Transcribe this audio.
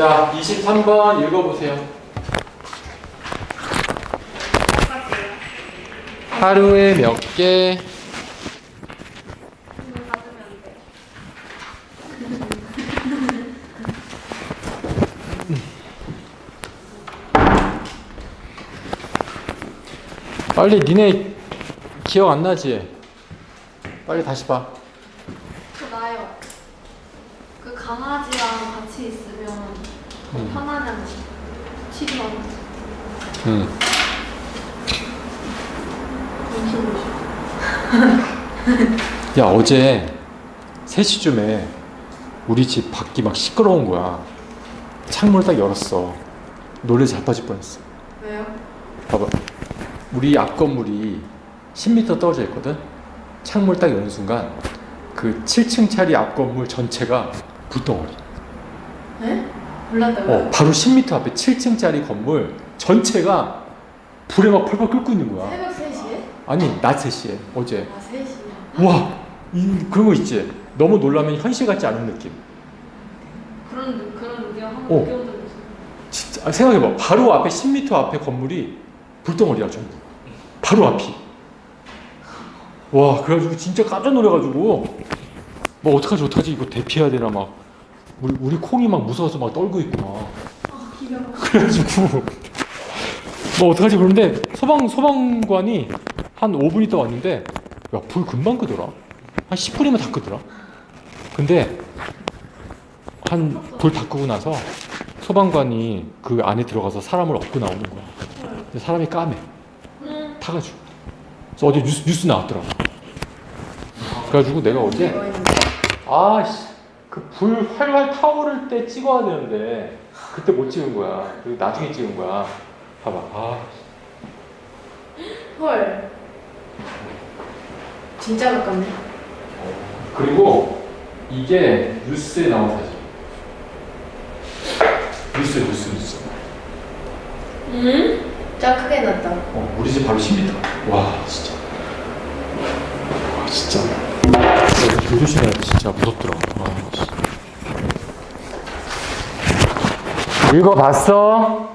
자, 23번 읽어보세요. 하루에 몇 개? 빨리 니네 기억 안 나지? 빨리 다시 봐. 그 강아지랑 같이 있으면 음. 편안한 치료하는 응. 야 어제 3시쯤에 우리 집 밖이 막 시끄러운 거야. 창문을 딱 열었어. 놀래 자빠질 뻔했어. 왜요? 봐봐. 우리 앞 건물이 10m 떨어져 있거든? 창문을 딱 여는 순간 그 7층짜리 앞 건물 전체가 불덩어리 네? 몰랐다고요? 어, 바로 10m 앞에 7층짜리 건물 전체가 불에 막 펄펄 끓고 있는 거야 새벽 3시에? 아니 낮 3시에 어제 아 3시에. 와 이, 그런 거 있지 너무 놀라면 현실 같지 않은 느낌 그런 느- 그런 의견 한번 어. 느껴본 적. 진짜 아, 생각해봐 바로 앞에 10m 앞에 건물이 불덩어리야 전부 바로 앞이 와 그래가지고 진짜 깜짝 놀래가지고. 뭐 어떡하지 어떡하지? 이거 대피해야 되나 막. 우리, 우리 콩이 막 무서워서 막 떨고 있고 막. 그래가지고. 뭐 어떡하지? 그런데 소방 소방관이 한 5분 있다 왔는데 야 불 금방 끄더라. 한 10분이면 다 끄더라. 근데 한 불 다 끄고 나서 소방관이 그 안에 들어가서 사람을 업고 나오는 거야. 사람이 까매. 음. 타가지고 그래서 어제 뉴스, 뉴스 나왔더라고. 그래가지고 내가 어제 아씨 그 불 활활 타오를 때 찍어야 되는데 그때 못 찍은 거야. 그리고 나중에 찍은 거야. 봐봐. 아. 헐. 진짜 가깝네. 그리고 이게 뉴스에 나온 사진. 뉴스 뉴스 뉴스. 음? 짜 크게 났다. 어, 우리 집 바로 10m 와 진짜 와 진짜 불 조심해야 돼 진짜 무섭더라 와, 씨. 읽어봤어?